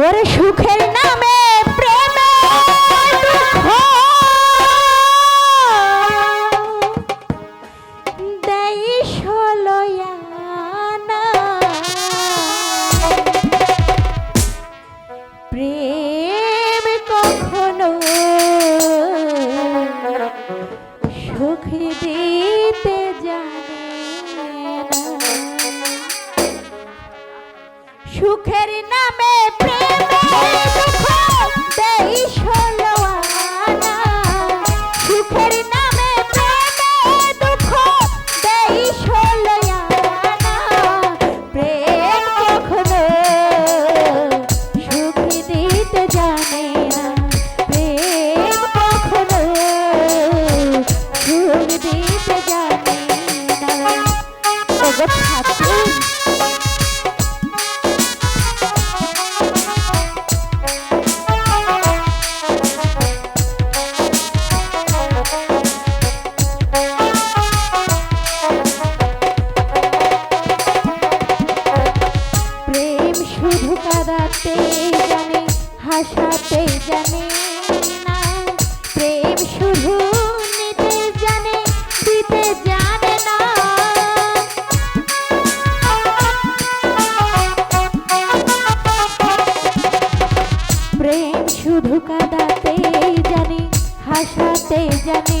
ওরে সুখের নামে প্রেমে দেই সলয়ানা। প্রেম কখনো সুখ দিতে জানে সুখের নামে শুধু কাঁদাতে জানি হাসাতে জানি।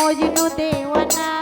মজনু দেওয়ানা।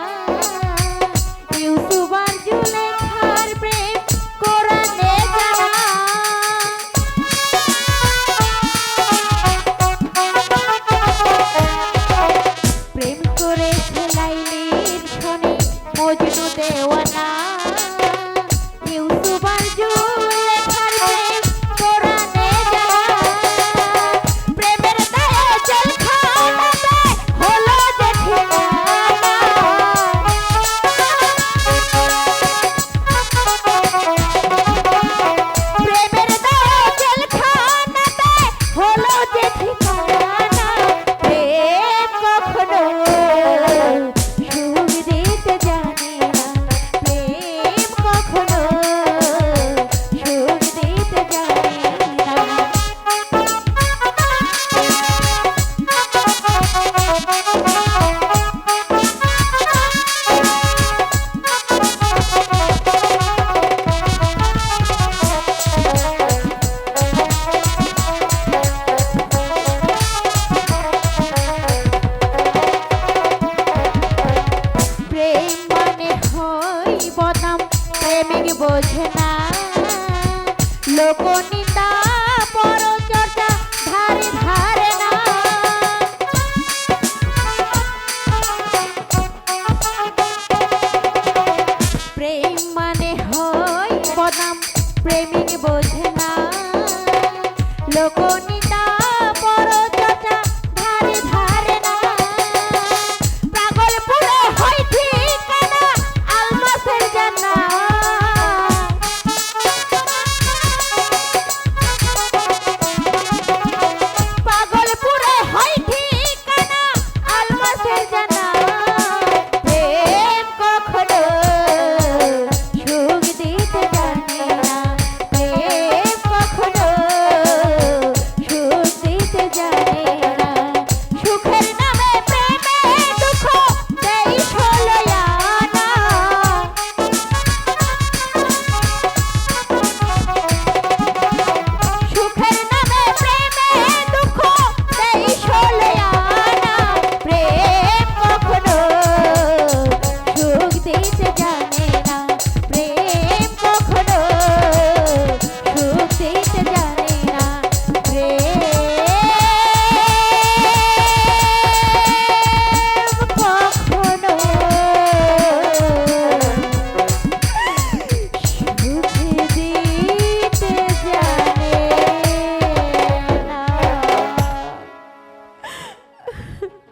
হই বদনাম প্রেমিক বোঝে না। লোকনিতা পরচর্চা ধারে না। মানে প্রেমিক বোঝে না। লোকনিতা